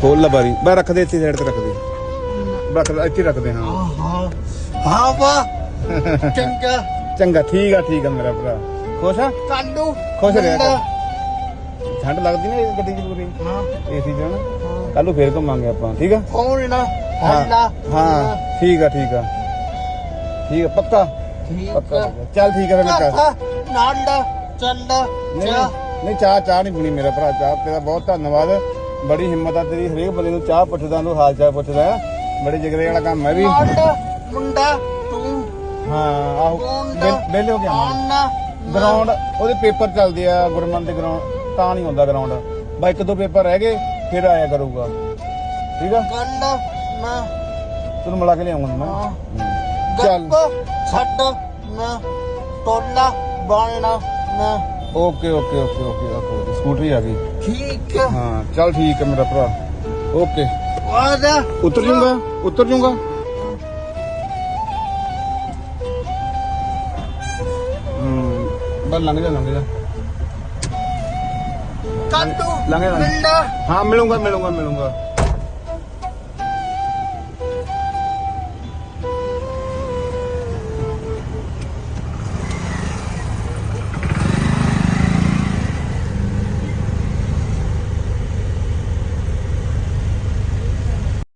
ਖੋਲ ਲਾ ਬਾਰੀ। ਬਾ ਰੱਖ ਦੇ ਇੱਥੇ ਸਾਈਡ ਤੇ ਰੱਖ ਦੇ ਰੱਖ ਇੱਥੇ ਰੱਖ ਦੇ ਹਾਂ। ਹਾਂ ਹਾਂ ਵਾ ਚੰਗਾ। ਚੰਗਾ ਠੀਕ ਆ ਠੀਕ ਆ ਮੇਰਾ ਭਰਾ। ਖੁਸ਼ ਆ? ਕਾਲੂ ਖੁਸ਼ ਰਿਹਾ ਕਰ। ਠੰਡ ਲੱਗਦੀ ਨਾ ਇਹ ਗੱਡੀ ਚ ਪੂਰੀ। ਹਾਂ। ਏਸੀ ਚ ਨਾ। ਕੱਲ ਨੂੰ ਫੇਰ ਘੁੰਮਾਂਗੇ ਆਪਾਂ ਠੀਕ ਆ? ਕੌਣ ਨਾ ਹਾਂ। ਹੱਲਾ ਹਾਂ ਠੀਕ ਆ ਠੀਕ ਆ। ਠੀਕ ਆ ਪੱਕਾ? ਠੀਕ ਪੱਕਾ ਆ। ਚੱਲ ਠੀਕ ਆ ਫਿਰ ਮੈਂ ਕਰ ਨਾਂਡਾ ਚੰਦਾ ਨਹੀਂ ਚਾ ਨਹੀਂ ਚਾਹ ਚਾਹ ਨਹੀਂ ਪੀਣੀ ਮੇਰਾ ਭਰਾ ਚਾਹ ਤੇਰਾ ਬਹੁਤ ਧੰਨਵਾਦ। ਬੜੀ ਹਿੰਮਤ ਆ ਤੇਰੀ ਹਰੇਕ ਬੰਦੇ ਨੂੰ ਚਾਹ ਪੁੱਛਦਾ ਨੂੰ ਹਾਲ ਚਾਲ ਪੁੱਛਦਾ ਬੜੀ ਜਿਗਰੇ ਵਾਲਾ ਕੰਮ ਹੈ ਵੀ। ਮੁੰਡਾ ਤੂੰ। ਹਾਂ ਆਹੋ ਵਿਹਲੇ ਹੋ ਗਿਆ ਆਨਾ ਗਰਾਊਂਡ ਉਹਦੇ ਪੇਪਰ ਚੱਲਦੇ ਆ ਗੁਰਮਨ ਦੇ ਗਰਾਊਂਡ ਤਾਂ ਨਹੀਂ ਹੁੰਦਾ ਗਰਾਊਂਡ ਬਾ ਇੱਕ ਦੋ ਪੇਪਰ ਰਹਿ ਗਏ ਫਿਰ ਆਇਆ ਕਰੂਗਾ। ਠੀਕ ਆ? ਗੰਡਾ ਨਾ। ਤੈਨੂੰ ਮਿਲਾ ਕੇ ਲਿਆਉਂਗਾ ਮੈਂ। ਹਾਂ। ਹੂੰ। ਚੱਲ। ਗੱਪ ਛੱਡ ਨਾ। ਟੋਲਾ ਬਣਨਾ ਨਾ। Okay okay okay okay okay scooty ਆ ਗਈ। ਠੀਕ ਹੈ। ਹਾਂ ਚੱਲ ਠੀਕ ਹੈ ਮੇਰਾ ਭਰਾ। ਓਕੇ ਵਾਦਾ ਉਤਰ ਜੂੰਗਾ ਉਤਰ ਜੂੰਗਾ। ਹੂੰ ਬਸ ਲੰਘ ਜਾ ਲੰਘ ਜਾ। ਕਾਲੂ ਲੰਘ ਜਾ, ਲੰਘ ਜਾ। ਹਾਂ ਮਿਲੂੰਗਾ ਮਿਲੂੰਗਾ ਮਿਲੂੰਗਾ।